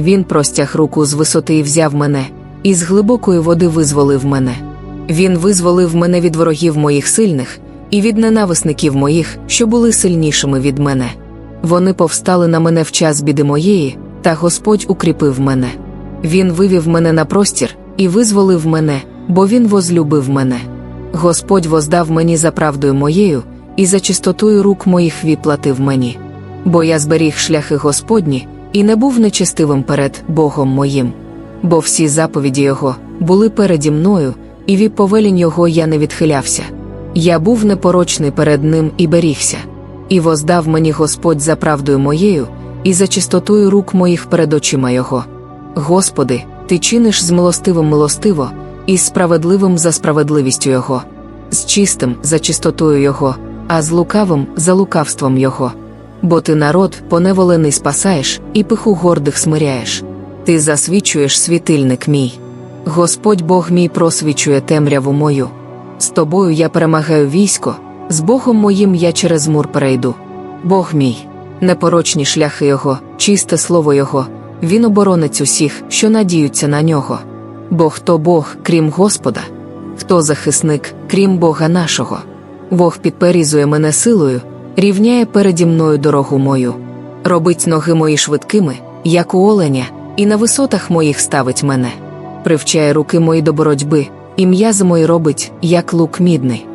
Він простяг руку з висоти і взяв мене, і з глибокої води визволив мене. Він визволив мене від ворогів моїх сильних і від ненависників моїх, що були сильнішими від мене. Вони повстали на мене в час біди моєї, та Господь укріпив мене. Він вивів мене на простір і визволив мене, бо Він возлюбив мене. Господь воздав мені за правдою моєю, і за чистотою рук моїх віплатив мені. Бо я зберіг шляхи Господні і не був нечестивим перед Богом моїм. Бо всі заповіді Його були переді мною, і від повелінь Його я не відхилявся. Я був непорочний перед Ним і берігся. І воздав мені Господь за правдою моєю, і за чистотою рук моїх перед очима Його. Господи, Ти чиниш з милостивим милостиво, і справедливим за справедливістю Його, з чистим за чистотою Його, а з лукавим за лукавством Його. Бо ти народ поневолений спасаєш, і пиху гордих смиряєш. Ти засвічуєш світильник мій. Господь Бог мій просвічує темряву мою. З тобою я перемагаю військо, з Богом моїм я через мур перейду. Бог мій, непорочні шляхи Його, чисте слово Його, Він оборонець усіх, що надіються на нього. Бо хто Бог, крім Господа, хто захисник, крім Бога нашого. Бог підперізує мене силою, рівняє переді мною дорогу мою. Робить ноги мої швидкими, як у оленя, і на висотах моїх ставить мене. Привчає руки мої до боротьби, і м'язи мої робить, як лук мідний.